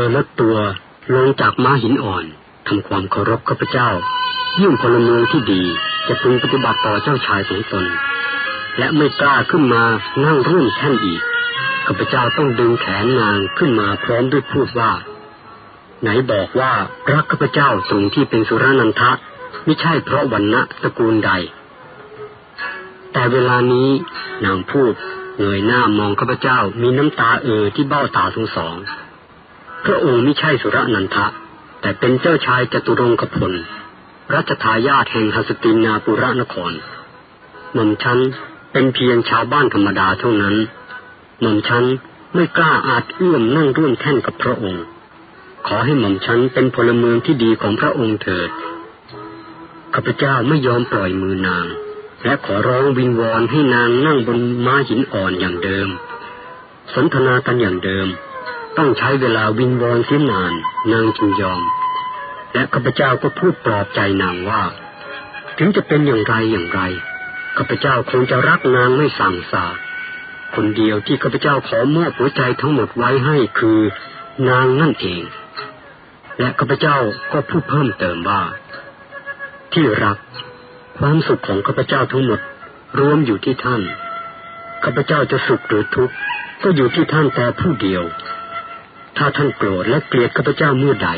อลดตัวลงจากม้าหินอ่อนทำความเคารพข้าพเจ้า ยิ่งพลเมืองที่ดีจะพึงปฏิบัติต่อเจ้าชายของตน และไม่กล้าขึ้นมานั่งร่วมแท่นอีกข้าพเจ้าต้องดึงแขนนางขึ้นมาพร้อมด้วยพูดว่า ไหนบอกว่ารักข้าพเจ้าตรงที่เป็นสุรนันทะไม่ใช่เพราะวันณะตระกูลใด แต่เวลานี้นางพูดเงยหน้ามองข้าพเจ้ามีน้ำตาเอ่อที่เบ้าตาทั้งสอง พระองค์ไม่ใช่สุรนันทะ แต่เป็นเจ้าชายจตุรงคพลรัชทายาทแห่งฮัสตินาปุระนครหม่อมฉันเป็นเพียงชาวบ้านธรรมดาเท่านั้นหม่อมฉันไม่กล้าอาจเอื้อมนั่งร่วมแท่นกับพระองค์ ขอให้หม่อมฉันเป็นพลเมืองที่ดีของพระองค์เถิดข้าพเจ้าไม่ยอมปล่อยมือนาง และขอร้องวิงวอนให้นางนั่งบนม้าหินอ่อนอย่างเดิม สนทนากันอย่างเดิม ต้องใช้เวลาวิงวอนเสียนานนางจึงยอม และข้าพเจ้าก็พูดปลอบใจนางว่า ถึงจะเป็นอย่างไรอย่างไรข้าพเจ้าคงจะรักนางไม่สั่งสาคนเดียวที่ข้าพเจ้าขอมอบหัวใจทั้งหมดไว้ให้คือนางนั่นเอง และข้าพเจ้าก็พูดเพิ่มเติมว่า ที่รัก ความสุขของข้าพเจ้าทั้งหมดรวมอยู่ที่ท่านข้าพเจ้าจะสุขหรือทุกข์ก็อยู่ที่ท่านแต่ผู้เดียว ถ้าท่านโกรธและเกลียดข้าพเจ้าเมื่อใด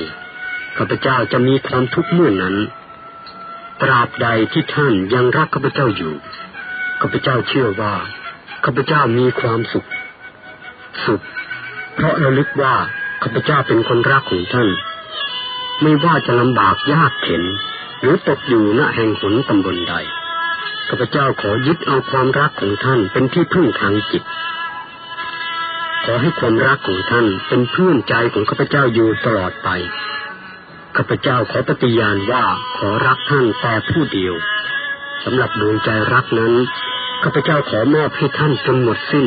ข้าพเจ้าจะมีความทุกข์เมื่อนั้น ตราบใดที่ท่านยังรักข้าพเจ้าอยู่ข้าพเจ้าเชื่อว่าข้าพเจ้ามีความสุข สุข เพราะระลึกว่าข้าพเจ้าเป็นคนรักของท่าน ไม่ว่าจะลำบากยากเข็น หรือตกอยู่ณแห่งหนตำบลใดข้าพเจ้าขอยึดเอาความรักของท่านเป็นที่พึ่งทางจิต อให้ความรักของท่านเป็นเพื่อนใจของข้าพเจ้าอยู่ตลอดไป ข้าพเจ้าขอปฏิญาณว่าขอรักท่านแต่ผู้เดียวสำหรับดวงใจรักนั้นข้าพเจ้าขอมอบให้ท่านจนหมดสิ้น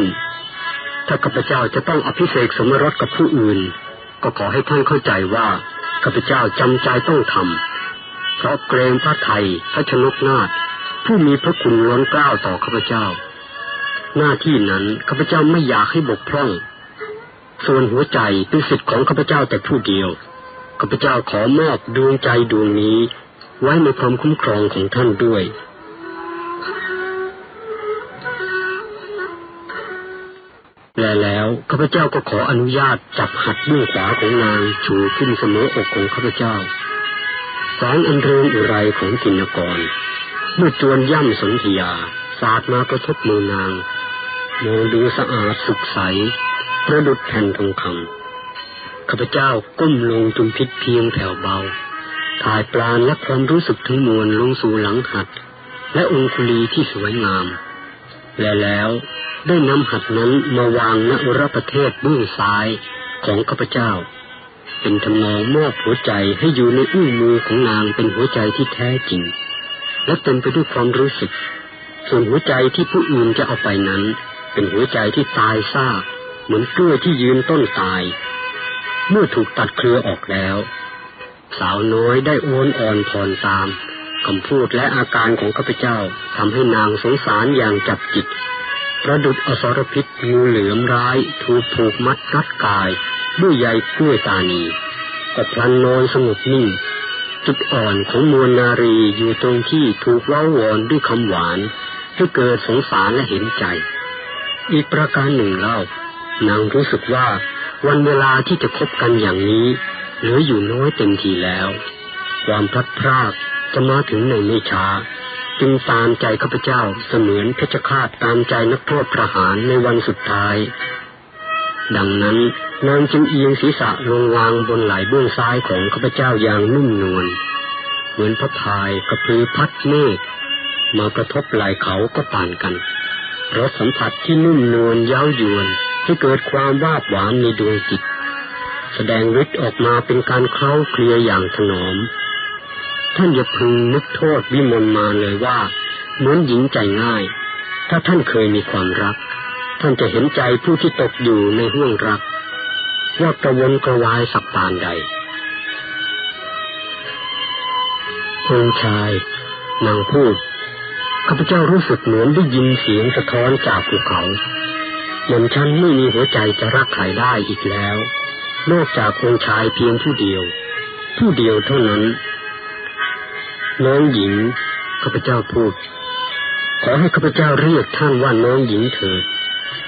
ถ้าข้าพเจ้าจะต้องอภิเษกสมรสกับผู้อื่น ก็ขอให้ท่านเข้าใจว่าข้าพเจ้าจำใจต้องทำเพราะเกรงพระไทยพระชนกนาถผู้มีพระคุณล้นเกล้าต่อข้าพเจ้า หน้าที่นั้นข้าพเจ้าไม่อยากให้บกพร่อง ส่วนหัวใจเป็นสิทธิ์ของข้าพเจ้าแต่ผู้เดียว ข้าพเจ้าขอมอบดวงใจดวงนี้ ไว้ในความคุ้มครองของท่านด้วย และแล้วข้าพเจ้าก็ขออนุญาตจับหัดเบื้อขวาของนางชูขึ้นเสมออกของข้าพเจ้าแสงอันเรืองอุไรของกินกร เมื่อจวนย่ำสนธยาสาดมากระทบมือนางมองดูสะอาดสุขใส ประดุดแผ่นทองคำข้าพเจ้าก้มลงจุมพิษเพียงแผ่วเบา ถ่ายปลานและความรู้สึกทั้งมวลลงสู่หลังหัด และองคุลีที่สวยงาม และแล้วได้นำหัดนั้นมาวางณอุรประเทศเบื้องซ้ายของข้าพเจ้า เป็นทำนองมอบหัวใจให้อยู่ในอุ้งมือของนางเป็นหัวใจที่แท้จริง และเต็มไปด้วยความรู้สึก ส่วนหัวใจที่ผู้อื่นจะเอาไปนั้น เป็นหัวใจที่ตายซาก เหมือนกล้วยที่ยืนต้นตาย เมื่อถูกตัดเครือออกแล้ว สาวน้อยได้โอนอ่อนผ่อนตามคำพูดและอาการของข้าพเจ้าทำให้นางสงสารอย่างจับจิต ประดุดอสรพิษงูเหลือมร้ายถูกผูกมัดรัดกายด้วยใยกล้วยตานีก็พลันนอนสงบนิ่งจุดอ่อนของมวลนารีอยู่ตรงที่ถูกเล้าวอนด้วยคำหวาน ให้เกิดสงสารและเห็นใจ อีกประการหนึ่งเล่า นางรู้สึกว่าวันเวลาที่จะคบกันอย่างนี้เหลืออยู่น้อยเต็มทีแล้ว ความพลัดพรากจะมาถึงในไม่ช้า จึงตามใจข้าพเจ้าเสมือนเพชฌฆาตตามใจนักโทษประหารในวันสุดท้าย ดังนั้นนางจึงเอียงศีรษะลงวางบนไหล่เบื้องซ้ายของข้าพเจ้าอย่างนุ่มนวลเหมือนพระพายกระพือพัดเมฆมากระทบไหล่เขาก็ต่างกันรสสัมผัสที่นุ่มนวลเย้ายวน ให้เกิดความวาบหวานในดวงจิต แสดงฤทธิ์ออกมาเป็นการเคล้าเคลียอย่างถนอม ท่านอย่าพึงนึกโทษวิมลมาเลยว่า เหมือนหญิงใจง่าย ถ้าท่านเคยมีความรัก ท่านจะเห็นใจผู้ที่ตกอยู่ในห่วงรักว่ากระวนกระวายสักปานใดองชายนางพูดข้าพเจ้ารู้สึกเหมือนได้ยินเสียงสะท้อนจากภูเขา หมือนฉันไม่มีหัวใจจะรักใครได้อีกแล้ว นอกจากองค์ชายเพียงผู้เดียว ผู้เดียวเท่านั้น น้องหญิงข้าพเจ้าพูด ขอให้ข้าพเจ้าเรียกท่านว่าน้องหญิงเถิด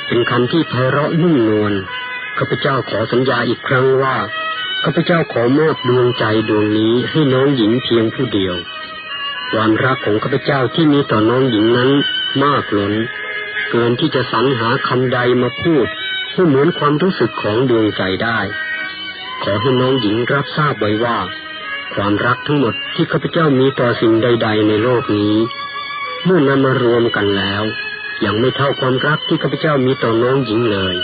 เป็นคำที่ไพเราะนุ่มนวลข้าพเจ้าขอสัญญาอีกครั้งว่าข้าพเจ้าขอมอบดวงใจดวงนี้ให้น้องหญิงเพียงผู้เดียว ความรักของข้าพเจ้าที่มีต่อน้องหญิงนั้นมากล้น เกินที่จะสรรหาคำใดมาพูดให้เหมือนความรู้สึกของดวงใจได้ ขอให้น้องหญิงรับทราบไว้ว่า ความรักทั้งหมดที่ข้าพเจ้ามีต่อสิ่งใด ๆ ในโลกนี้ เมื่อนำมารวมกันแล้ว ยังไม่เท่าความรักที่ข้าพเจ้ามีต่อน้องหญิงเลย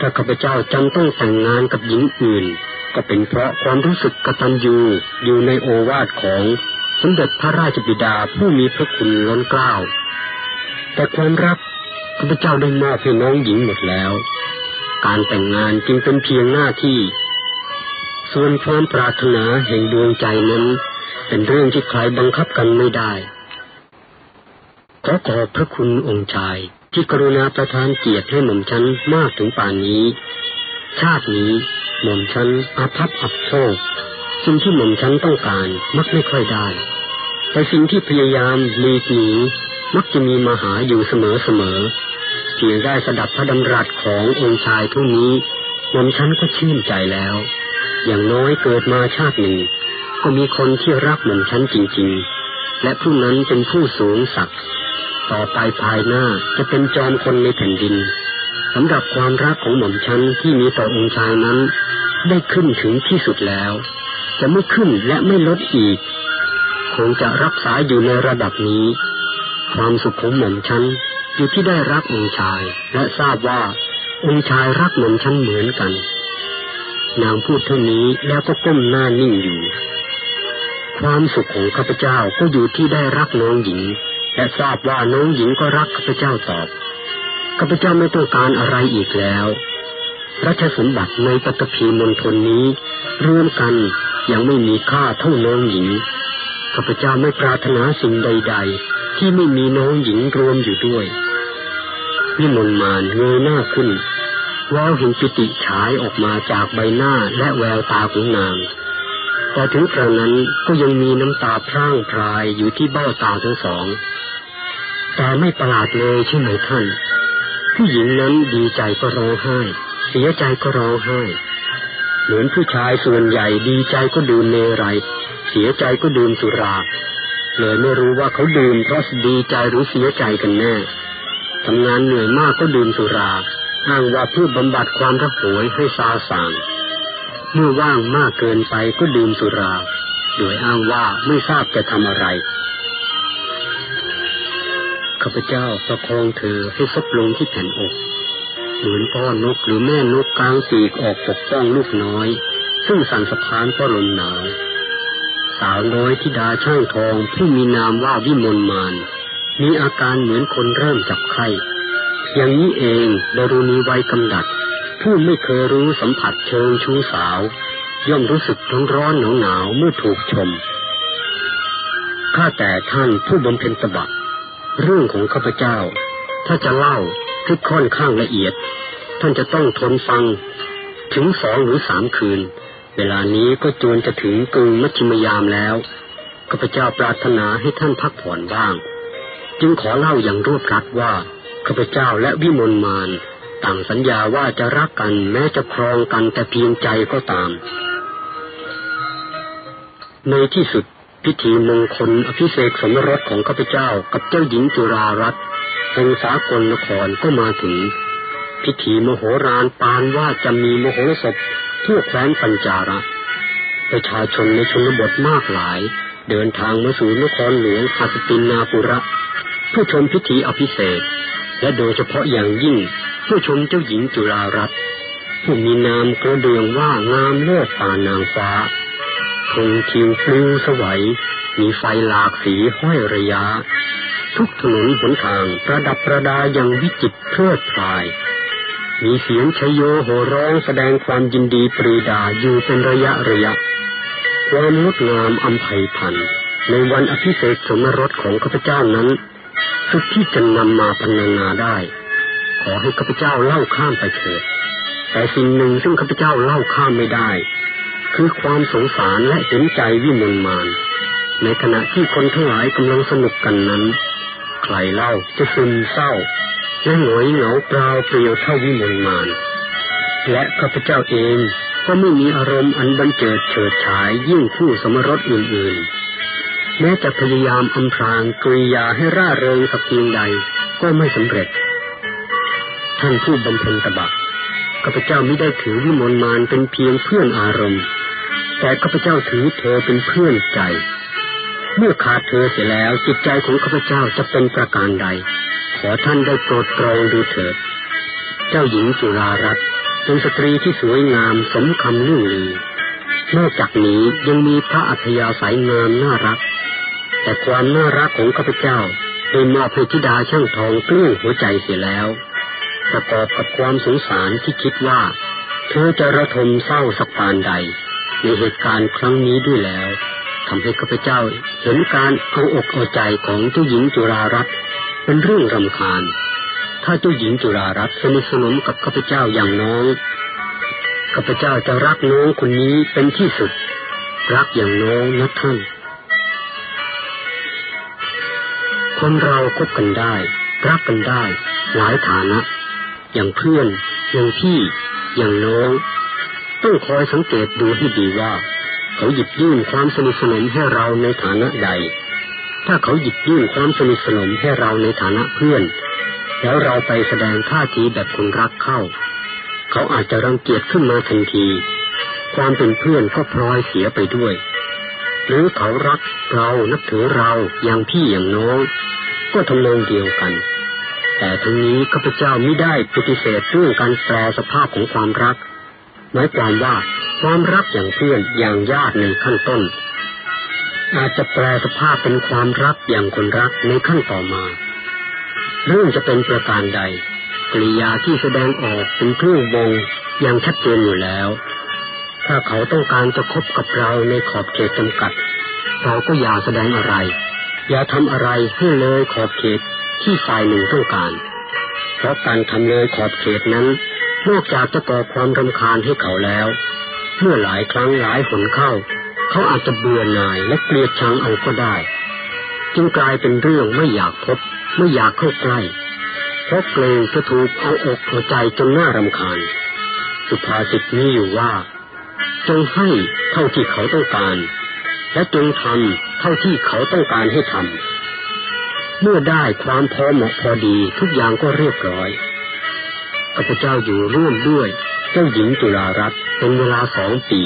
ถ้าข้าพเจ้าจำต้องแต่งงานกับหญิงอื่น ก็เป็นเพราะความรู้สึกกตัญญูอยู่ในโอวาทของสมเด็จพระราชบิดาผู้มีพระคุณล้นเกล้า แต่ความรักข้าพเจ้าได้มอบให้น้องหญิงหมดแล้ว การแต่งงานจึงเป็นเพียงหน้าที่ ส่วนความปรารถนาแห่งดวงใจนั้น เป็นเรื่องที่ใครบังคับกันไม่ได้ขอขอบพระคุณองค์ชายที่กรุณาประทานเกียรติให้หม่อมฉันมากถึงป่านนี้ ชาตินี้หม่อมฉันอาภัพอับโชคสิ่งที่หม่อมฉันต้องการมักไม่ค่อยได้ แต่สิ่งที่พยายามหลีกหนี มักจะมีมาหาอยู่เสมอเสมอเพียงได้สดับพระดำรัสขององค์ชายผู้นี้หม่อมฉันก็ชื่นใจแล้ว อย่างน้อยเกิดมาชาติหนึ่ง ก็มีคนที่รักหม่อมฉันจริง ๆ และผู้นั้นเป็นผู้สูงศักดิ์ต่อไปภายหน้าจะเป็นจอมคนในแผ่นดินสำหรับความรักของหม่อมฉันที่มีต่อองค์ชายนั้น ได้ขึ้นถึงที่สุดแล้ว จะไม่ขึ้นและไม่ลดอีก คงจะรักษาอยู่ในระดับนี้ ความสุขของหม่อมฉันอยู่ที่ได้รักองค์ชาย และทราบว่าองค์ชายรักหม่อมฉันเหมือนกัน นางพูดเท่านี้แล้วก็ก้มหน้านิ่งอยู่ ความสุขของข้าพเจ้าก็อยู่ที่ได้รักน้องหญิง และทราบว่าน้องหญิงก็รักข้าพเจ้าตอบข้าพเจ้าไม่ต้องการอะไรอีกแล้วรัชสมบัติในปัตภีมณฑลนี้รวมกันยังไม่มีค่าเท่าน้องหญิงข้าพเจ้าไม่ปรารถนาสิ่งใด ๆ ที่ไม่มีน้องหญิงรวมอยู่ด้วยวิมลมานเงยหน้าขึ้นแววเห็นปิติฉายออกมาจากใบหน้าและแววตาของนางแต่ถึงกระนั้นก็ยังมีน้ำตาพร่างพรายอยู่ที่เบ้าตาทั้งสอง แต่ไม่ประหลาดเลยใช่ไหมท่าน ผู้หญิงนั้นดีใจก็ร้องไห้ เสียใจก็ร้องไห้ เหมือนผู้ชายส่วนใหญ่ดีใจก็ดื่มเมรัย เสียใจก็ดื่มสุรา เลยไม่รู้ว่าเขาดื่มเพราะดีใจหรือเสียใจกันแน่ทำงานเหนื่อยมากก็ดื่มสุราอ้างว่าเพื่อบำบัดความระหวยให้ซาสางเมื่อว่างมากเกินไปก็ดื่มสุรา โดยอ้างว่าไม่ทราบจะทำอะไรข้าพเจ้าประคองเธอให้ซบลงที่แผ่นอกเหมือนพ่อนกหรือแม่นกกลางปีกออกปกป้องลูกน้อย ซึ่งสั่นสะพานเพราะลมหนาว สาวน้อยที่ดาช่างทองผู้มีนามว่าวิมลมาน มีอาการเหมือนคนเริ่มจับไข้อย่างนี้เองดรุณีไวยกำดัด ผู้ไม่เคยรู้สัมผัสเชิงชู้สาว ย่อมรู้สึกร้อนร้อนหนาวหนาวเมื่อถูกชมข้าแต่ท่านผู้บำเพ็ญตบะเรื่องของข้าพเจ้า ถ้าจะเล่าคือค่อนข้างละเอียด ท่านจะต้องทนฟัง ถึงสองหรือสามคืน เวลานี้ก็จวนจะถึงกึ่งมัชชิมยามแล้วข้าพเจ้าปรารถนาให้ท่านพักผ่อนบ้าง จึงขอเล่าอย่างรวบรัดว่าข้าพเจ้าและวิมลมานต่างสัญญาว่าจะรักกันแม้จะครองกันแต่เพียงใจก็ตาม ในที่สุดพิธีมงคลอภิเษกสมรสของข้าพเจ้ากับเจ้าหญิงจุรารัตน์แห่งสากลนครก็มาถึง พิธีมโหฬารปานว่าจะมีมโหสพ ทั่วแคว้นปัญจาระ ประชาชนในชนบทมากหลาย เดินทางมาสู่นครหลวงคาสตินนาปุระเพื่อชมพิธีอภิเษกและโดยเฉพาะอย่างยิ่งเพื่อชมเจ้าหญิงจุฬารัตน์ผู้มีนามกระเดืองว่างามเลือดป่านางฟ้าคงทิวปลิวสวัย มีไฟหลากสีห้อยระยะ ทุกถนนหนทางประดับประดาอย่างวิจิตรเพลิดพลาย มีเสียงชโยโห่ร้องแสดงความยินดีปรีดาอยู่เป็นระยะระยะความงดงามอัมไพพันธ์ในวันอภิเษกสมรสของข้าพเจ้านั้นสุดที่จะนำมาพรรณนาได้ ขอให้ข้าพเจ้าเล่าข้ามไปเถิดแต่สิ่งหนึ่งซึ่งข้าพเจ้าเล่าข้ามไม่ได้ คือความสงสารและเห็นใจวิมลมาน ในขณะที่คนทั้งหลายกำลังสนุกกันนั้น ใครเล่าจะซึมเศร้า และหงอยเหงาเปล่าเปลี่ยวเท่าวิมลมานและข้าพเจ้าเองก็ไม่มีอารมณ์อันบันเจิดเฉิดฉายยิ่งคู่สมรสอื่นๆ แม้จะพยายามอำพรางกริยาให้ร่าเริงสักเพียงใดก็ไม่สำเร็จ ท่านผู้บำเพ็ญตบะข้าพเจ้าไม่ได้ถือวิมลมานเป็นเพียงเพื่อนอารมณ์ แต่ข้าพเจ้าถือเธอเป็นเพื่อนใจ เมื่อขาดเธอเสียแล้วจิตใจของข้าพเจ้าจะเป็นประการใด ขอท่านได้โปรดตรองดูเถิด เจ้าหญิงจุฬารัตน์เป็นสตรีที่สวยงามสมคำเรื่องลือนอกจากนี้ยังมีพระอัธยาศัยงามน่ารัก แต่ความน่ารักของข้าพเจ้าได้มอบให้ธิดาช่างทองกลื้งหัวใจเสียแล้วประกอบกับความสงสารที่คิดว่า เธอจะระทมเศร้าสักปานใด ในเหตุการณ์ครั้งนี้ด้วยแล้วทำให้ข้าพเจ้าเห็นการเอาอกเอาใจของเจ้าหญิงจุฬารัตน์ เป็นเรื่องรำคาญ ถ้าเจ้าหญิงจุฬารัตน์สนิทสนมกับข้าพเจ้าอย่างน้องข้าพเจ้าจะรักน้องคนนี้เป็นที่สุด รักอย่างน้องนะท่านคนเราคบกันได้ รักกันได้ หลายฐานะ อย่างเพื่อน อย่างพี่ อย่างน้อง ต้องคอยสังเกตดูให้ดีว่า เขาหยิบยื่นความสนิทสนมให้เราในฐานะใด ถ้าเขาหยิบยื่นความสนิทสนมให้เราในฐานะเพื่อน แล้วเราไปแสดงท่าทีแบบคนรักเข้า เขาอาจจะรังเกียจขึ้นมาทันที ความเป็นเพื่อนก็พลอยเสียไปด้วย หรือเขารักเรานับถือเราอย่างพี่อย่างน้อง ก็ทำนองเดียวกัน แต่ทั้งนี้ข้าพเจ้าไม่ได้ปฏิเสธเรื่องการแปลสภาพของความรักหมายความว่าความรักอย่างเพื่อนอย่างญาติในขั้นต้น อาจจะแปลสภาพเป็นความรักอย่างคนรักในขั้นต่อมา เรื่องจะเป็นประการใดกริยาที่แสดงออกเป็นเครื่องบ่งอย่างชัดเจนอยู่แล้ว ถ้าเขาต้องการจะคบกับเราในขอบเขตจำกัด เราก็อย่าแสดงอะไร อย่าทำอะไรให้เลยขอบเขตที่ฝ่ายหนึ่งต้องการ เพราะการทำเลยขอบเขตนั้น นอกจากจะก่อความรำคาญให้เขาแล้ว เมื่อหลายครั้งหลายหนเข้า เขาอาจจะเบื่อหน่ายและเกลียดชังเอาก็ได้ จึงกลายเป็นเรื่องไม่อยากพบ ไม่อยากเข้าใกล้ เพราะเกรงจะถูกเอาอกเอาใจจนน่ารำคาญ สุภาษิตนี้อยู่ว่า จงให้เท่าที่เขาต้องการ และจงทำเท่าที่เขาต้องการให้ทำเมื่อได้ความพอเหมาะพอดีทุกอย่างก็เรียบร้อยข้าพเจ้าอยู่ร่วมด้วย เจ้าหญิงจุฬารัตน์เป็นเวลาสองปี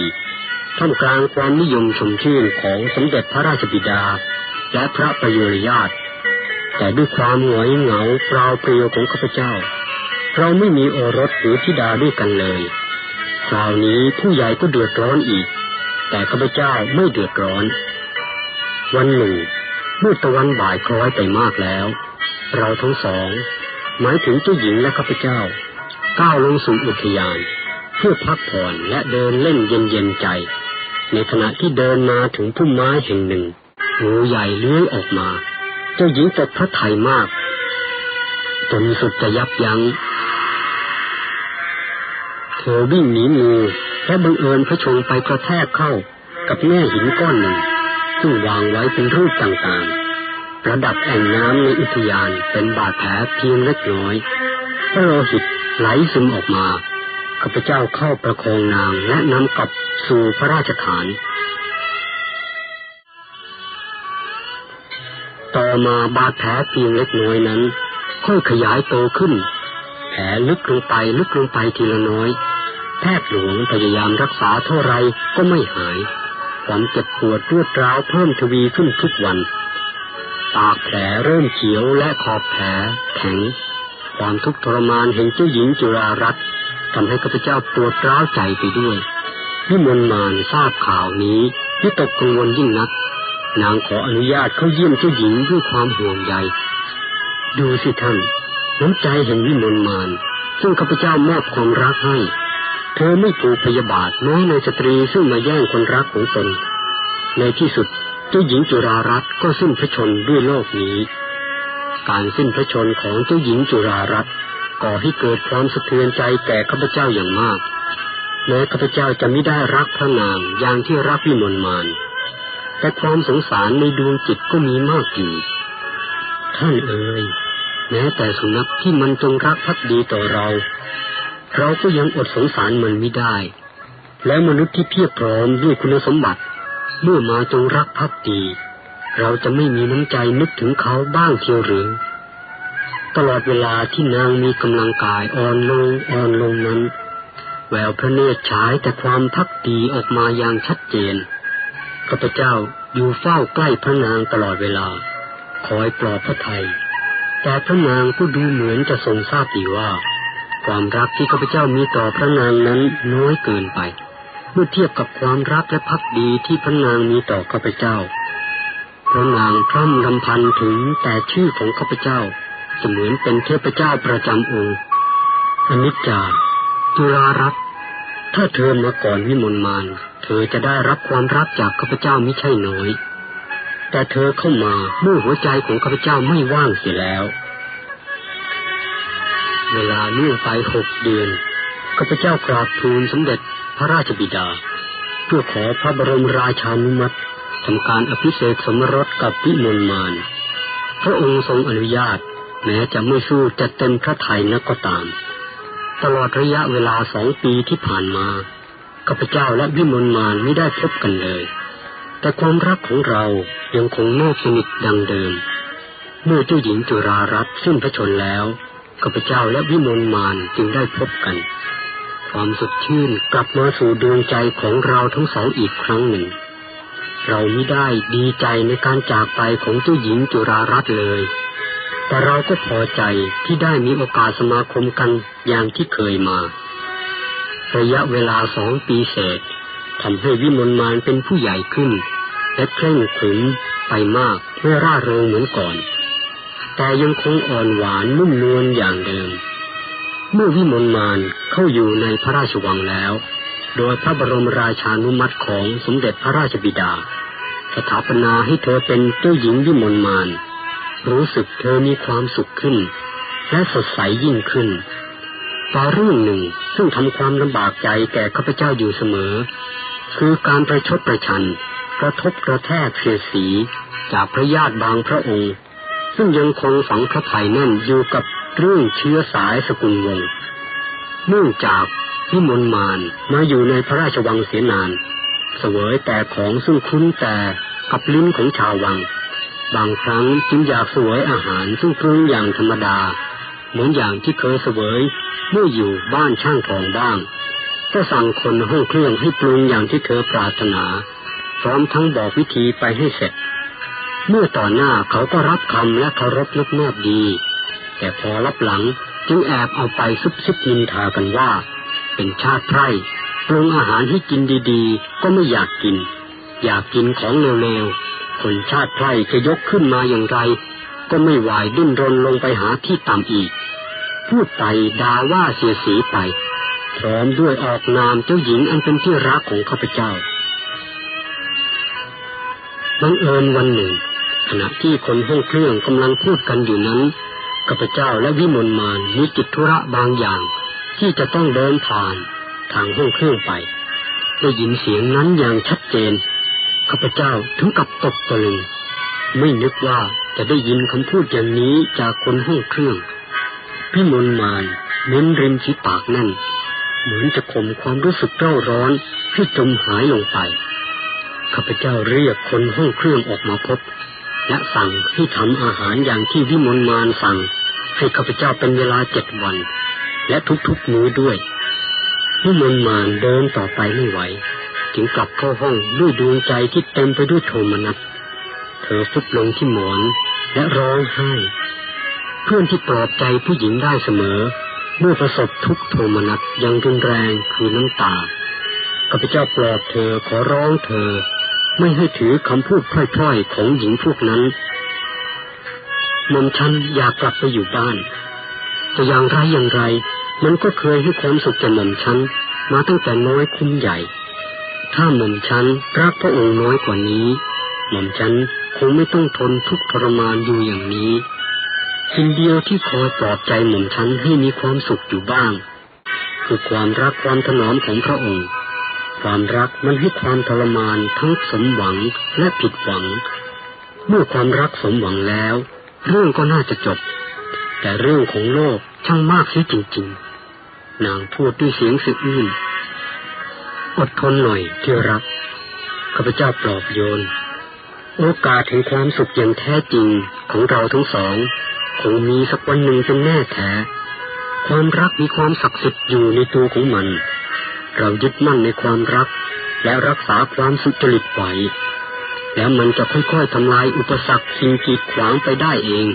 ท่ามกลางความนิยมชมชื่นของสมเด็จพระราชบิดา และพระประยุรญาติ แต่ด้วยความหงอยเหงาเปล่าเปลี่ยวของข้าพเจ้า เราไม่มีโอรสหรือธิดาด้วยกันเลยคราวนี้ผู้ใหญ่ก็เดือดร้อนอีก แต่ข้าพเจ้าไม่เดือดร้อน วันหนึ่งเมื่อตะวันบ่ายคล้อยไปมากแล้ว เราทั้งสอง หมายถึงเจ้าหญิงและข้าพเจ้า ก้าวลงสู่อุทยาน เพื่อพักผ่อนและเดินเล่นเย็นๆใจ ในขณะที่เดินมาถึงพุ่มไม้แห่งหนึ่งงูใหญ่เลื้อยออกมา เจ้าหญิงตกพระทัยมากจนสุดจะยับยัง้งเธอวิ่งหนีงูและบังเอิญพระชงไปกระแทกเข้ากับแม่หินก้อนหนึ่งซึ่งวางไว้เป็นรูปต่างๆ ระดับแอ่งน้ำในอุทยานเป็นบาดแผลเพียงเล็กน้อยพระโลหิตไหลซึมออกมา ข้าพเจ้าเข้าประคองนางและนำกลับสู่พระราชฐาน ต่อมาบาดแผลเพียงเล็กน้อยนั้นค่อยขยายโตขึ้น แผลลึกลงไปลึกลงไปทีละน้อย แพทย์หลวงพยายามรักษาเท่าไรก็ไม่หาย ความเจ็บปวดรวดร้าวเพิ่มทวีขึ้นทุกวัน ปากแผลเริ่มเขียวและขอบแผลแข็งความทุกข์ทรมานเห็นเจ้าหญิงจุฬารัตน์ ทำให้ข้าพเจ้าปวดร้าวใจไปด้วยวิมลมานทราบข่าวนี้วิตกกังวลยิ่งนัก นางขออนุญาตเข้าเยี่ยมเจ้าหญิงด้วยความห่วงใย ดูสิท่านน้ำใจแห่งวิมลมาน ซึ่งข้าพเจ้ามอบความรักให้ เธอไม่ถูกพยาบาทน้อยในสตรีซึ่งมาแย่งคนรักของตน ในที่สุดเจ้าหญิงจุฬารัตน์ก็สิ้นพระชนด้วยโลกนี้ การสิ้นพระชนของเจ้าหญิงจุฬารัตน์ ก่อให้เกิดความสะเทือนใจแก่ข้าพเจ้าอย่างมากแม้ข้าพเจ้าจะไม่ได้รักพระนางอย่างที่รักวิมลมานแต่ความสงสารในดวงจิตก็มีมากอยู่ ท่านเอ๋ยแม้แต่สุนัขที่มันจงรักภักดีต่อเรา เราก็ยังอดสงสารมันไม่ได้ และมนุษย์ที่เพียบพร้อมด้วยคุณสมบัติ เมื่อมาจงรักภักดี เราจะไม่มีน้ำใจนึกถึงเขาบ้างเทียวหรือ ตลอดเวลาที่นางมีกำลังกายอ่อนลงอ่อนลงนั้น แววพระเนตรฉายแต่ความพักดีออกมาอย่างชัดเจนข้าพเจ้าอยู่เฝ้าใกล้พระนางตลอดเวลา คอยปลอบพระไทย แต่พระนางก็ดูเหมือนจะทรงทราบดีว่า ความรักที่ข้าพเจ้ามีต่อพระนางนั้นน้อยเกินไป เมื่อเทียบกับความรักและพักดีที่พระนางมีต่อข้าพเจ้าพระนางพร่ำรำพันถึงแต่ชื่อของข้าพเจ้า เสมือนเป็นเทพเจ้าประจำองค์อนิจจาจุรารัตถ้าเธอมาก่อนวิมลมาน เธอจะได้รับความรักจากข้าพเจ้าไม่ใช่น้อย แต่เธอเข้ามาเมื่อหัวใจของข้าพเจ้าไม่ว่างเสียแล้ว เวลาเลื่อนไปหกเดือนข้าพเจ้ากราบทูลสมเด็จพระราชบิดา เพื่อขอพระบรมราชานุมัติทำการอภิเษกสมรสกับวิมลมาน พระองค์ทรงอนุญาต แม้จะไม่สู้จะเต็มพระทัยนักก็ตาม ตลอดระยะเวลาสองปีที่ผ่านมาข้าพเจ้าและวิมลมานไม่ได้พบกันเลย แต่ความรักของเรายังคงแนบสนิทดังเดิม เมื่อเจ้าหญิงจุรารัตน์สิ้นพระชนแล้วข้าพเจ้าและวิมลมานจึงได้พบกัน ความสดชื่นกลับมาสู่ดวงใจของเราทั้งสองอีกครั้งหนึ่ง เราไม่ได้ดีใจในการจากไปของเจ้าหญิงจุรารัตน์เลย แต่เราก็พอใจที่ได้มีโอกาสสมาคมกันอย่างที่เคยมา ระยะเวลาสองปีเศษทำให้วิมลมานเป็นผู้ใหญ่ขึ้น และเคร่งขรึมไปมากไม่ร่าเริงเหมือนก่อน แต่ยังคงอ่อนหวานนุ่มนวลอย่างเดิม เมื่อวิมลมานเข้าอยู่ในพระราชวังแล้ว โดยพระบรมราชานุมัติของสมเด็จพระราชบิดา สถาปนาให้เธอเป็นเจ้าหญิงวิมลมาน รู้สึกเธอมีความสุขขึ้น และสดใสยิ่งขึ้นต่เรื่องหนึ่งซึ่งทำความลำบากใจแก่ข้าพเจ้าอยู่เสมอ คือการประชดประชัน กระทบกระแทกเสียสี จากพระญาติบางพระองค์ ซึ่งยังคงฝังพระไถ่แน่นอยู่กับเรื่องเชื้อสายสกุลวงศ์เนื่องจากพิมลมานมาอยู่ในพระราชวังเสียนาน เสวยแต่ของซึ่งคุ้นแต่กับลิ้นของชาววัง บางครั้งจึงอยากเสวยอาหารซึ่งปรุงอย่างธรรมดา เหมือนอย่างที่เคยเสวยเมื่ออยู่บ้านช่างทองบ้าง ก็สั่งคนห้องเครื่องให้ปรุงอย่างที่เธอปรารถนา พร้อมทั้งบอกวิธีไปให้เสร็จ เมื่อต่อหน้าเขาก็รับคำและเคารพนับแนบดี แต่พอรับหลังจึงแอบเอาไปซุบซิบนินทากันว่า เป็นชาติไพร่ปรุงอาหารให้กินดีๆ ก็ไม่อยากกิน อยากกินของเร็วๆ คนชาติไพร่จะยกขึ้นมาอย่างไร ก็ไม่ไหวดิ้นรนลงไปหาที่ต่ำอีก พูดไปด่าว่าเสียสีไป พร้อมด้วยออกนามเจ้าหญิงอันเป็นที่รักของข้าพเจ้าบังเอิญวันหนึ่ง ขณะที่คนห้องเครื่องกำลังพูดกันอยู่นั้นข้าพเจ้าและวิมลมานมีกิจธุระบางอย่าง ที่จะต้องเดินผ่านทางห้องเครื่องไป ได้ยินเสียงนั้นอย่างชัดเจน ข้าพเจ้าถึงกับตกตะลึงไม่นึกว่าจะได้ยินคำพูดอย่างนี้จากคนห้องเครื่องพิมลมานเน้นริมฝีปากนั่น เหมือนจะข่มความรู้สึกเร่าร้อนให้จมหายลงไปข้าพเจ้าเรียกคนห้องเครื่องออกมาพบ และสั่งให้ทำอาหารอย่างที่วิมลมานสั่ง ให้ข้าพเจ้าเป็นเวลาเจ็ดวัน และทุกๆมื้อด้วยวิมลมานเดินต่อไปไม่ไหว จึงกลับเข้าห้องด้วยดวงใจที่เต็มไปด้วยโทมนัสเธอฟุบลงที่หมอนและร้องไห้ เพื่อนที่ปลอบใจผู้หญิงได้เสมอ เมื่อประสบทุกโทมนัสอย่างรุนแรงคือน้ำตาข้าพเจ้าปลอบเธอขอร้องเธอ ไม่ให้ถือคำพูดพล่อยๆของหญิงพวกนั้นหม่อมฉันอยากกลับไปอยู่บ้านแต่อย่างไรอย่างไร มันก็เคยให้ความสุขแก่หม่อมฉันมาตั้งแต่น้อยคุ้มใหญ่ ถ้าหม่อมฉันรักพระองค์น้อยกว่านี้ หม่อมฉันคงไม่ต้องทนทุกข์ทรมานอยู่อย่างนี้ สิ่งเดียวที่คอยปลอบใจหม่อมฉันให้มีความสุขอยู่บ้าง คือความรักความถนอมของพระองค์ ความรักมันให้ความทรมานทั้งสมหวังและผิดหวัง เมื่อความรักสมหวังแล้ว เรื่องก็น่าจะจบ แต่เรื่องของโลกช่างมากเสียจริง ๆ นางพูดด้วยเสียงสึกอื้น อดทนหน่อยที่รักข้าพเจ้าปลอบโยน โอกาสแห่งความสุขอย่างแท้จริงของเราทั้งสอง คงมีสักวันหนึ่งเป็นแน่แท้ความรักมีความศักดิ์สิทธิ์อยู่ในตัวของมัน เรายึดมั่นในความรัก และรักษาความสุจริตไว้แล้วมันจะค่อยๆทำลายอุปสรรคสิ่งกีดขวางไปได้เอง